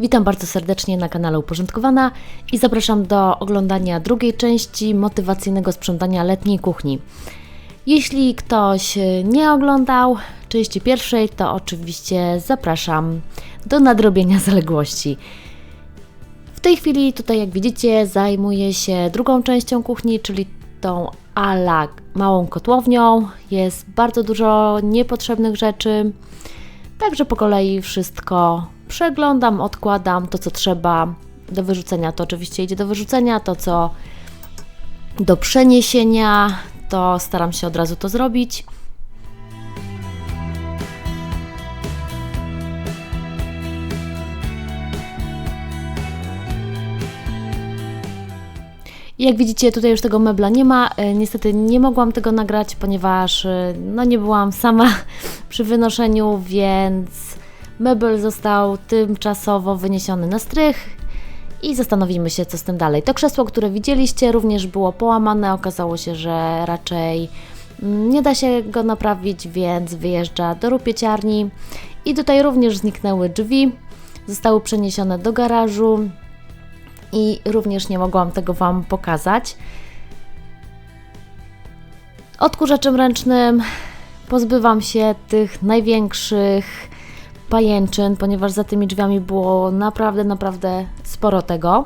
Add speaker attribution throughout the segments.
Speaker 1: Witam bardzo serdecznie na kanale Uporządkowana i zapraszam do oglądania drugiej części motywacyjnego sprzątania letniej kuchni. Jeśli ktoś nie oglądał części pierwszej, to oczywiście zapraszam do nadrobienia zaległości. W tej chwili tutaj jak widzicie zajmuję się drugą częścią kuchni, czyli tą ala małą kotłownią. Jest bardzo dużo niepotrzebnych rzeczy, także po kolei wszystko przeglądam, odkładam to co trzeba do wyrzucenia, to oczywiście idzie do wyrzucenia, to co do przeniesienia, to staram się od razu to zrobić. Jak widzicie, tutaj już tego mebla nie ma. E, Niestety nie mogłam tego nagrać, ponieważ e, no, nie byłam sama przy wynoszeniu, więc mebel został tymczasowo wyniesiony na strych i zastanowimy się, co z tym dalej. To krzesło, które widzieliście, również było połamane. Okazało się, że raczej nie da się go naprawić, więc wyjeżdża do rupieciarni. I tutaj również zniknęły drzwi, zostały przeniesione do garażu i również nie mogłam tego Wam pokazać. Odkurzaczem ręcznym pozbywam się tych największych pajęczyn, ponieważ za tymi drzwiami było naprawdę, naprawdę sporo tego.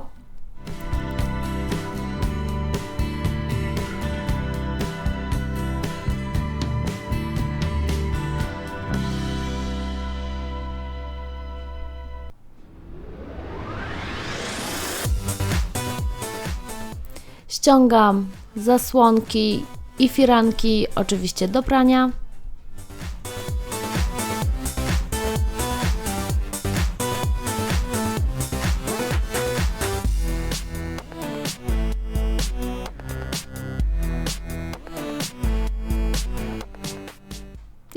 Speaker 1: Ściągam zasłonki i firanki, oczywiście do prania.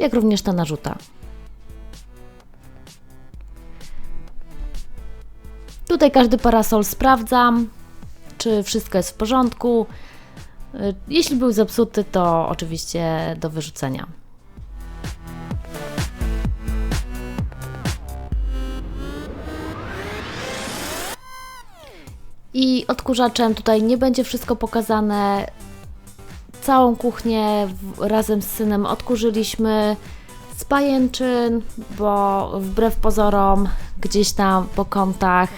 Speaker 1: Jak również ta narzuta. Tutaj każdy parasol sprawdzam, czy wszystko jest w porządku. Y, Jeśli był zepsuty, to oczywiście do wyrzucenia. I odkurzaczem tutaj nie będzie wszystko pokazane. Całą kuchnię razem z synem odkurzyliśmy z pajęczyn, bo wbrew pozorom gdzieś tam po kątach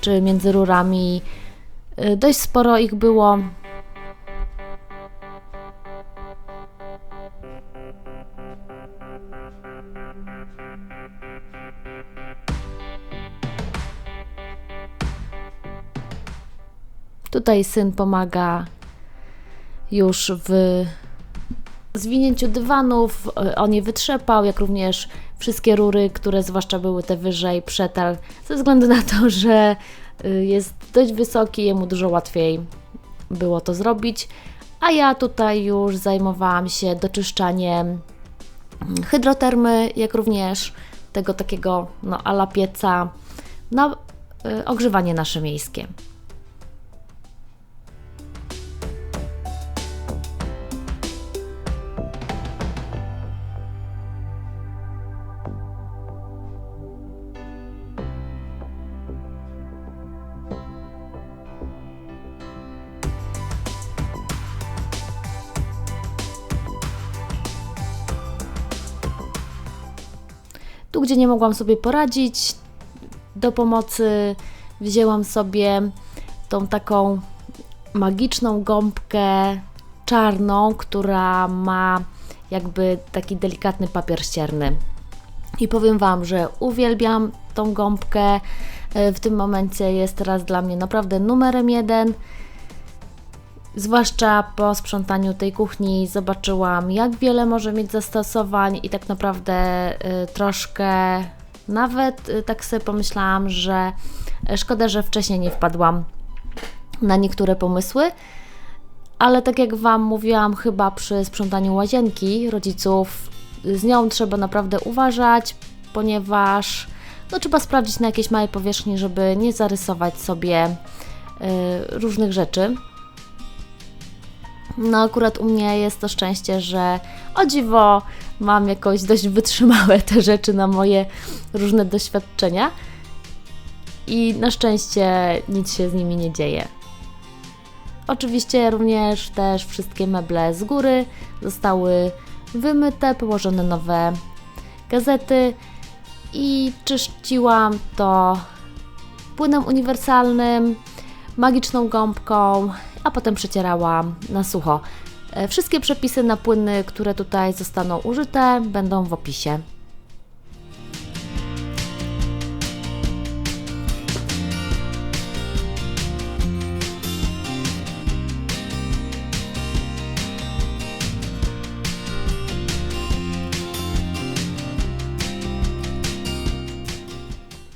Speaker 1: czy między rurami y, dość sporo ich było. Tutaj syn pomaga już w zwinięciu dywanów. y, On je wytrzepał, jak również wszystkie rury, które zwłaszcza były te wyżej, przetarł, ze względu na to, że y, jest dość wysoki, jemu dużo łatwiej było to zrobić. A ja tutaj już zajmowałam się doczyszczaniem hydrotermy, jak również tego takiego no, ala pieca na y, ogrzewanie nasze miejskie. Gdzie nie mogłam sobie poradzić, do pomocy wzięłam sobie tą taką magiczną gąbkę czarną, która ma jakby taki delikatny papier ścierny. I powiem Wam, że uwielbiam tą gąbkę. E, W tym momencie jest teraz dla mnie naprawdę numerem jeden. Zwłaszcza po sprzątaniu tej kuchni zobaczyłam, jak wiele może mieć zastosowań, i tak naprawdę y, troszkę nawet y, tak sobie pomyślałam, że y, szkoda, że wcześniej nie wpadłam na niektóre pomysły. Ale tak jak Wam mówiłam, chyba przy sprzątaniu łazienki rodziców, z nią trzeba naprawdę uważać, ponieważ no, trzeba sprawdzić na jakiejś małej powierzchni, żeby nie zarysować sobie y, różnych rzeczy. No akurat u mnie jest to szczęście, że o dziwo mam jakoś dość wytrzymałe te rzeczy na moje różne doświadczenia. i na szczęście nic się z nimi nie dzieje. Oczywiście również też wszystkie meble z góry zostały wymyte, położone nowe gazety i czyściłam to płynem uniwersalnym, magiczną gąbką, a potem przecierałam na sucho. E, Wszystkie przepisy na płyny, które tutaj zostaną użyte, będą w opisie.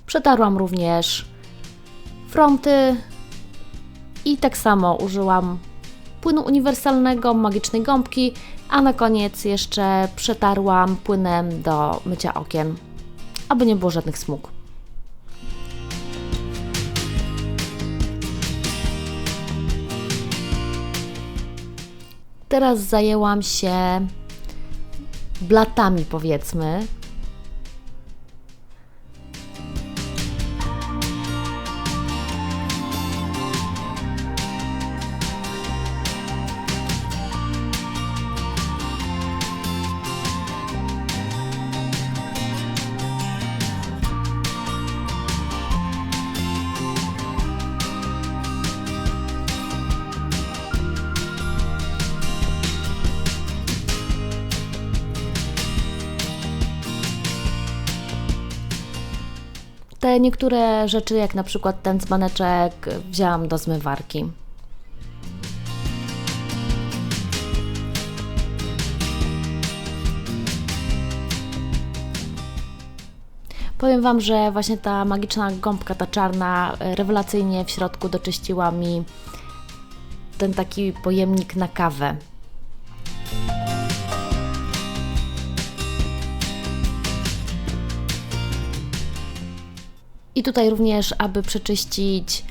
Speaker 1: Przetarłam również fronty i tak samo użyłam płynu uniwersalnego, magicznej gąbki, a na koniec jeszcze przetarłam płynem do mycia okien, aby nie było żadnych smug. Teraz zajęłam się blatami, powiedzmy. Te niektóre rzeczy, jak na przykład ten dzbaneczek, wzięłam do zmywarki. Powiem Wam, że właśnie ta magiczna gąbka, ta czarna, e, rewelacyjnie w środku doczyściła mi ten taki pojemnik na kawę. I tutaj również, aby przeczyścić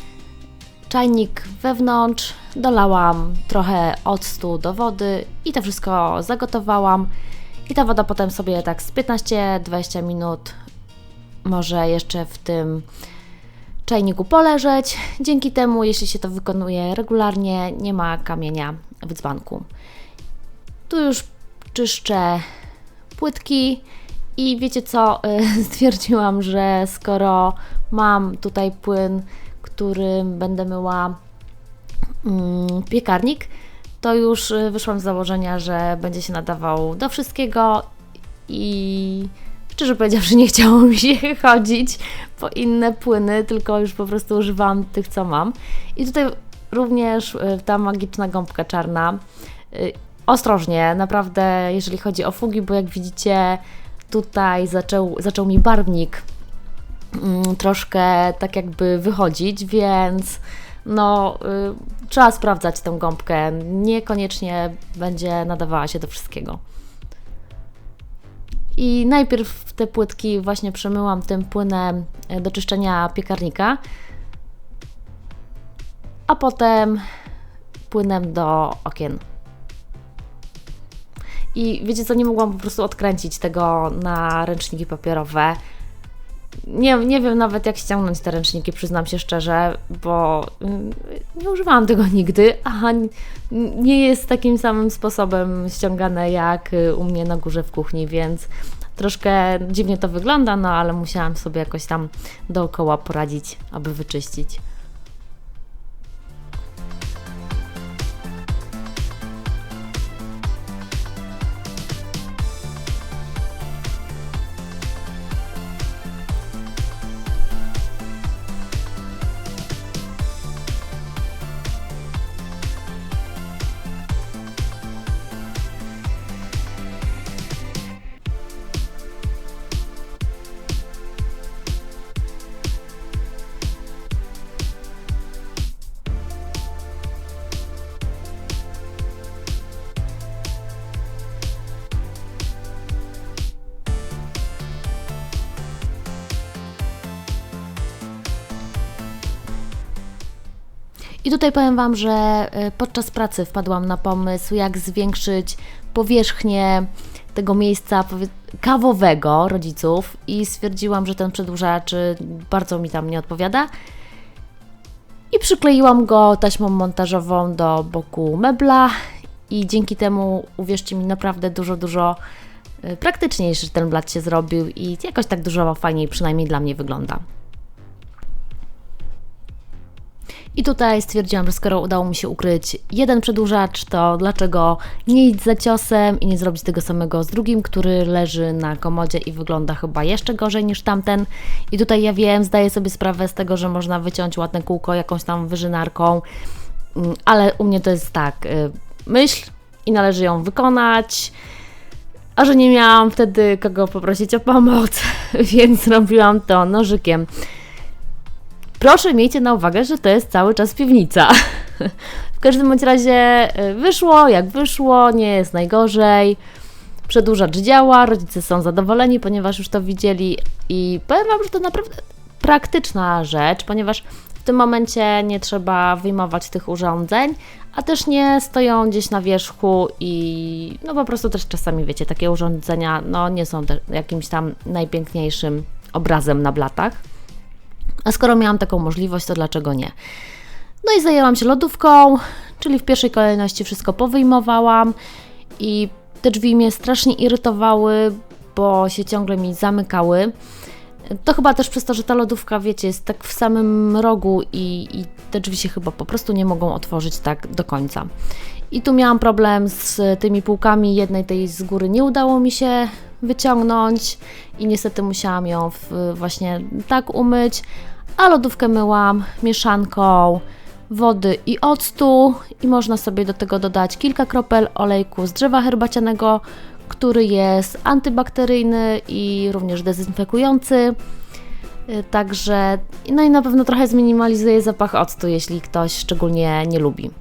Speaker 1: czajnik wewnątrz, dolałam trochę octu do wody i to wszystko zagotowałam. I ta woda potem sobie tak z 15-20 minut może jeszcze w tym czajniku poleżeć. Dzięki temu, jeśli się to wykonuje regularnie, nie ma kamienia w dzbanku. Tu już czyszczę płytki i wiecie co? Y, Stwierdziłam, że skoro mam tutaj płyn, którym będę myła mm, piekarnik, to już y, wyszłam z założenia, że będzie się nadawał do wszystkiego i szczerze powiedziawszy nie chciało mi się chodzić po inne płyny, tylko już po prostu używam tych, co mam. I tutaj również y, ta magiczna gąbka czarna. Ostrożnie, naprawdę, jeżeli chodzi o fugi, bo jak widzicie, tutaj zaczął, zaczął mi barwnik mm, troszkę tak jakby wychodzić, więc no y, trzeba sprawdzać tę gąbkę. Niekoniecznie będzie nadawała się do wszystkiego. I najpierw te płytki właśnie przemyłam tym płynem e, do czyszczenia piekarnika, a potem płynem do okien. I wiecie co, nie mogłam po prostu odkręcić tego na ręczniki papierowe. Nie, nie wiem nawet jak ściągnąć te ręczniki, przyznam się szczerze, bo mm, nie używałam tego nigdy, a nie jest takim samym sposobem ściągane jak y, u mnie na górze w kuchni, więc troszkę dziwnie to wygląda, no ale musiałam sobie jakoś tam dookoła poradzić, aby wyczyścić. I tutaj powiem Wam, że y, podczas pracy wpadłam na pomysł, jak zwiększyć powierzchnię tego miejsca kawowego rodziców i stwierdziłam, że ten przedłużacz bardzo mi tam nie odpowiada. I przykleiłam go taśmą montażową do boku mebla i dzięki temu, uwierzcie mi, naprawdę dużo, dużo y, praktyczniejszy ten blat się zrobił i jakoś tak dużo fajniej przynajmniej dla mnie wygląda. I tutaj stwierdziłam, że skoro udało mi się ukryć jeden przedłużacz, to dlaczego nie iść za ciosem i nie zrobić tego samego z drugim, który leży na komodzie i wygląda chyba jeszcze gorzej niż tamten. I tutaj ja wiem, zdaję sobie sprawę z tego, że można wyciąć ładne kółko jakąś tam wyżynarką, mm, ale u mnie to jest tak, y, myśl i należy ją wykonać. A że nie miałam wtedy kogo poprosić o pomoc, więc robiłam to nożykiem. Proszę miejcie na uwagę, że to jest cały czas piwnica. W każdym bądź razie y, wyszło jak wyszło, nie jest najgorzej. Przedłużacz działa, rodzice są zadowoleni, ponieważ już to widzieli i powiem Wam, że to naprawdę praktyczna rzecz, ponieważ w tym momencie nie trzeba wyjmować tych urządzeń, a też nie stoją gdzieś na wierzchu i no po prostu też czasami wiecie, takie urządzenia no nie są jakimś tam najpiękniejszym obrazem na blatach. A skoro miałam taką możliwość, to dlaczego nie? No i zajęłam się lodówką, czyli w pierwszej kolejności wszystko powyjmowałam i te drzwi mnie strasznie irytowały, bo się ciągle mi zamykały. To chyba też przez to, że ta lodówka, wiecie, jest tak w samym rogu i, i te drzwi się chyba po prostu nie mogą otworzyć tak do końca. I tu miałam problem z tymi półkami, jednej tej z góry nie udało mi się wyciągnąć i niestety musiałam ją właśnie tak umyć, a lodówkę myłam mieszanką wody i octu i można sobie do tego dodać kilka kropel olejku z drzewa herbacianego, który jest antybakteryjny i również dezynfekujący. Y, także, no i na pewno trochę zminimalizuje zapach octu, jeśli ktoś szczególnie nie lubi.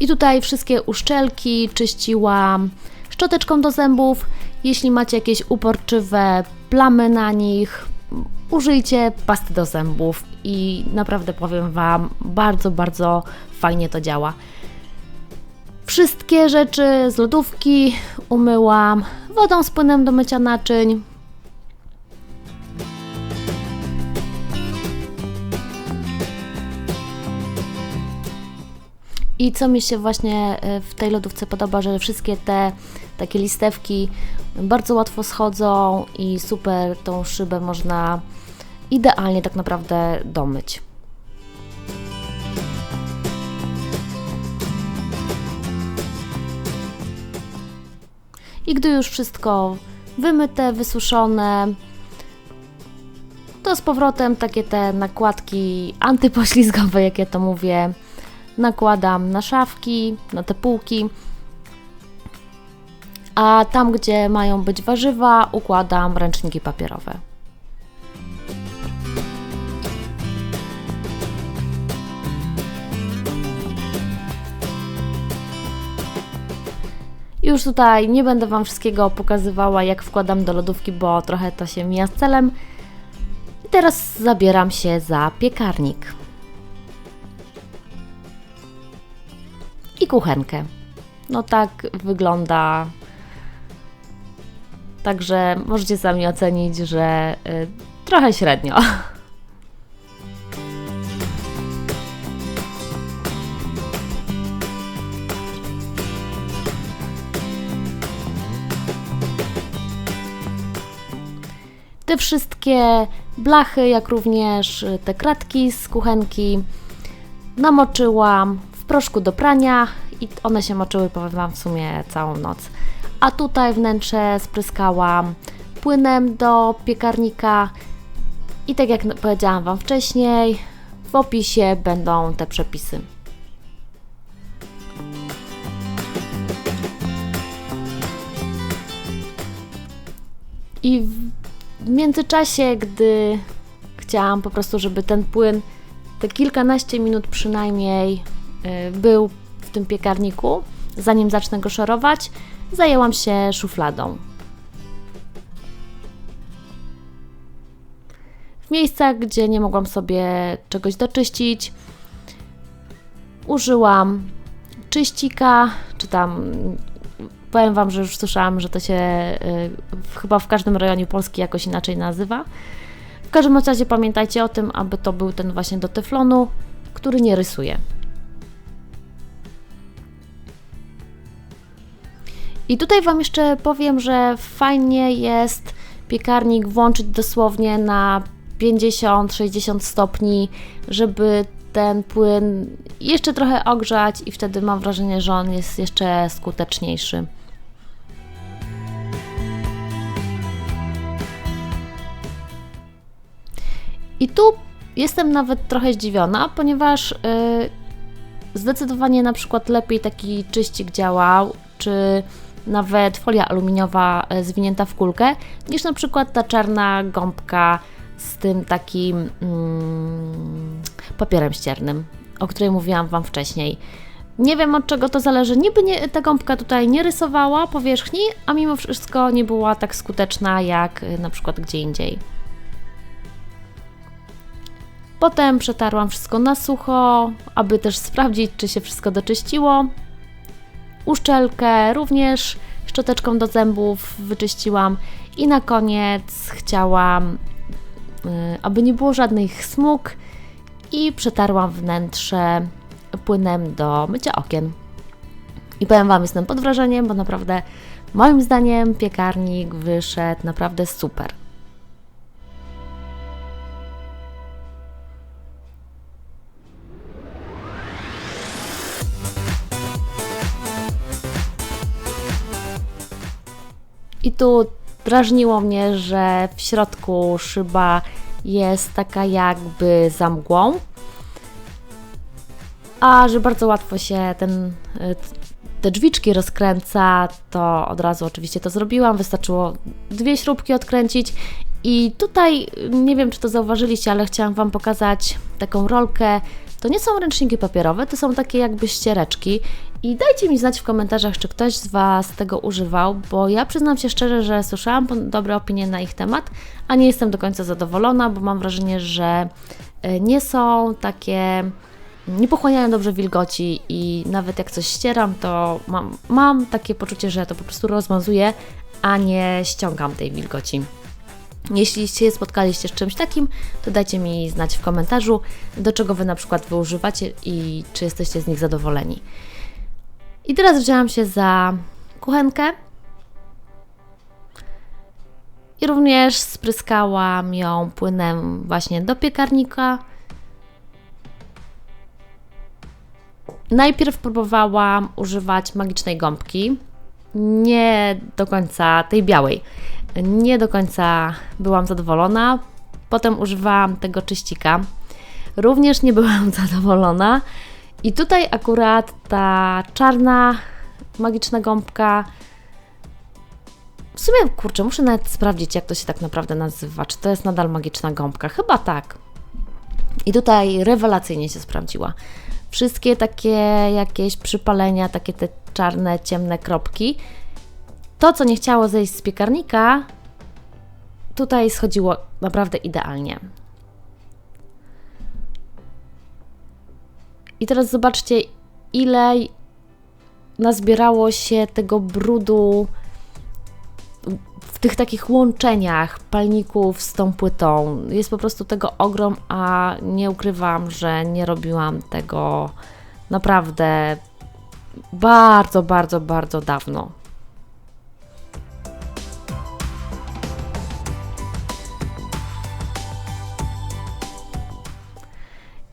Speaker 1: I tutaj wszystkie uszczelki czyściłam szczoteczką do zębów. Jeśli macie jakieś uporczywe plamy na nich, użyjcie pasty do zębów i naprawdę powiem Wam, bardzo, bardzo fajnie to działa. Wszystkie rzeczy z lodówki umyłam wodą z płynem do mycia naczyń. I co mi się właśnie e, w tej lodówce podoba, że wszystkie te takie listewki bardzo łatwo schodzą i super tą szybę można idealnie tak naprawdę domyć. I gdy już wszystko wymyte, wysuszone, to z powrotem takie te nakładki antypoślizgowe, jak ja to mówię, nakładam na szafki, na te półki, a tam, gdzie mają być warzywa, układam ręczniki papierowe. Już tutaj nie będę Wam wszystkiego pokazywała, jak wkładam do lodówki, bo trochę to się mija z celem. I teraz zabieram się za piekarnik. Kuchenkę. No tak wygląda. Także możecie sami ocenić, że y, trochę średnio. Te wszystkie blachy, jak również te kratki z kuchenki namoczyłam proszku do prania i one się moczyły, powiem Wam, w sumie całą noc. A tutaj wnętrze spryskałam płynem do piekarnika i tak jak powiedziałam Wam wcześniej, w opisie będą te przepisy. I w międzyczasie, gdy chciałam po prostu, żeby ten płyn te kilkanaście minut przynajmniej Y, był w tym piekarniku, zanim zacznę go szorować, zajęłam się szufladą. W miejscach, gdzie nie mogłam sobie czegoś doczyścić, użyłam czyścika, czy tam powiem Wam, że już słyszałam, że to się y, chyba w każdym rejonie Polski jakoś inaczej nazywa. W każdym razie pamiętajcie o tym, aby to był ten właśnie do teflonu, który nie rysuje. I tutaj Wam jeszcze powiem, że fajnie jest piekarnik włączyć dosłownie na 50-60 stopni, żeby ten płyn jeszcze trochę ogrzać i wtedy mam wrażenie, że on jest jeszcze skuteczniejszy. I tu jestem nawet trochę zdziwiona, ponieważ yy, zdecydowanie na przykład lepiej taki czyścik działał, czy nawet folia aluminiowa y, zwinięta w kulkę, niż na przykład ta czarna gąbka z tym takim mm, papierem ściernym, o której mówiłam Wam wcześniej. Nie wiem od czego to zależy. Niby nie, ta gąbka tutaj nie rysowała powierzchni, a mimo wszystko nie była tak skuteczna jak y, na przykład gdzie indziej. Potem przetarłam wszystko na sucho, aby też sprawdzić, czy się wszystko doczyściło. Uszczelkę również szczoteczką do zębów wyczyściłam i na koniec chciałam, y, aby nie było żadnych smug i przetarłam wnętrze płynem do mycia okien. I powiem Wam, jestem pod wrażeniem, bo naprawdę moim zdaniem piekarnik wyszedł naprawdę super. Tu drażniło mnie, że w środku szyba jest taka jakby za mgłą, a że bardzo łatwo się ten, te drzwiczki rozkręca, to od razu oczywiście to zrobiłam. Wystarczyło dwie śrubki odkręcić. I tutaj nie wiem, czy to zauważyliście, ale chciałam Wam pokazać taką rolkę. To nie są ręczniki papierowe, to są takie jakby ściereczki. I dajcie mi znać w komentarzach, czy ktoś z Was tego używał, bo ja przyznam się szczerze, że słyszałam dobre opinie na ich temat, a nie jestem do końca zadowolona, bo mam wrażenie, że e, nie są takie, nie pochłaniają dobrze wilgoci i nawet jak coś ścieram, to mam, mam takie poczucie, że to po prostu rozmazuję, a nie ściągam tej wilgoci. Jeśli się spotkaliście z czymś takim, to dajcie mi znać w komentarzu, do czego Wy na przykład Wy używacie i czy jesteście z nich zadowoleni. I teraz wzięłam się za kuchenkę i również spryskałam ją płynem właśnie do piekarnika. Najpierw próbowałam używać magicznej gąbki, nie do końca tej białej. Nie do końca byłam zadowolona. Potem używałam tego czyścika. Również nie byłam zadowolona. I tutaj akurat ta czarna, magiczna gąbka. W sumie, kurczę, muszę nawet sprawdzić, jak to się tak naprawdę nazywa. Czy to jest nadal magiczna gąbka? Chyba tak. I tutaj rewelacyjnie się sprawdziła. Wszystkie takie jakieś przypalenia, takie te czarne, ciemne kropki. To, co nie chciało zejść z piekarnika, tutaj schodziło naprawdę idealnie. I teraz zobaczcie, ile nazbierało się tego brudu w tych takich łączeniach palników z tą płytą. Jest po prostu tego ogrom, a nie ukrywam, że nie robiłam tego naprawdę bardzo, bardzo, bardzo dawno.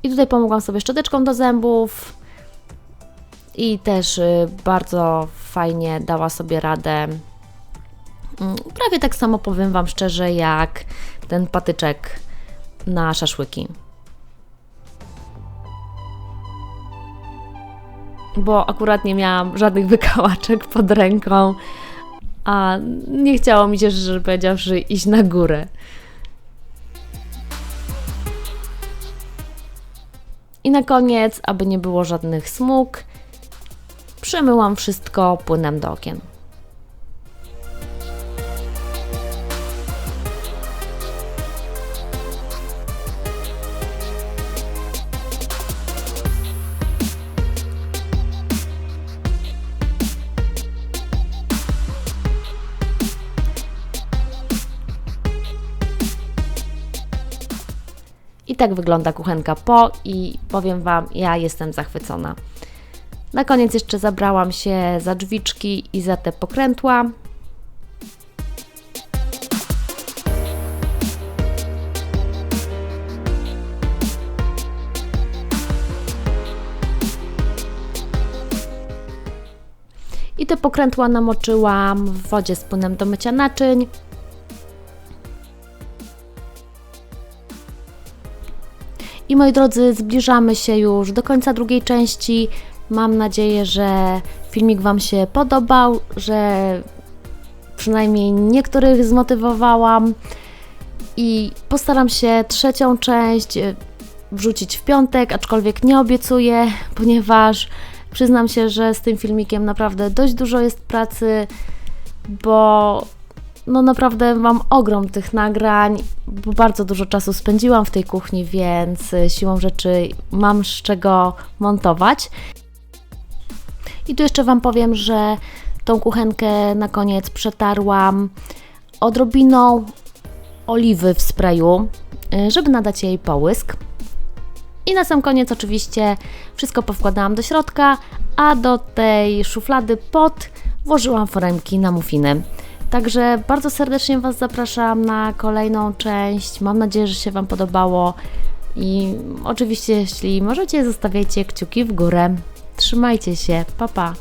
Speaker 1: I tutaj pomogłam sobie szczoteczką do zębów i też y, bardzo fajnie dała sobie radę. Mm, prawie tak samo powiem Wam szczerze, jak ten patyczek na szaszłyki. Bo akurat nie miałam żadnych wykałaczek pod ręką, a nie chciało mi się, że powiedziawszy, iść na górę. I na koniec, aby nie było żadnych smug, przemyłam wszystko płynem do okien. Tak wygląda kuchenka po i powiem Wam, ja jestem zachwycona. Na koniec jeszcze zabrałam się za drzwiczki i za te pokrętła. I te pokrętła namoczyłam w wodzie z płynem do mycia naczyń. I moi drodzy, zbliżamy się już do końca drugiej części. Mam nadzieję, że filmik Wam się podobał, że przynajmniej niektórych zmotywowałam i postaram się trzecią część e, wrzucić w piątek, aczkolwiek nie obiecuję, ponieważ przyznam się, że z tym filmikiem naprawdę dość dużo jest pracy, bo no naprawdę mam ogrom tych nagrań, bo bardzo dużo czasu spędziłam w tej kuchni, więc y, siłą rzeczy mam z czego montować. I tu jeszcze Wam powiem, że tą kuchenkę na koniec przetarłam odrobiną oliwy w sprayu, y, żeby nadać jej połysk. I na sam koniec oczywiście wszystko powkładałam do środka, a do tej szuflady pod włożyłam foremki na muffiny. Także bardzo serdecznie Was zapraszam na kolejną część. Mam nadzieję, że się Wam podobało. I oczywiście, jeśli możecie, zostawiajcie kciuki w górę. Trzymajcie się, pa pa!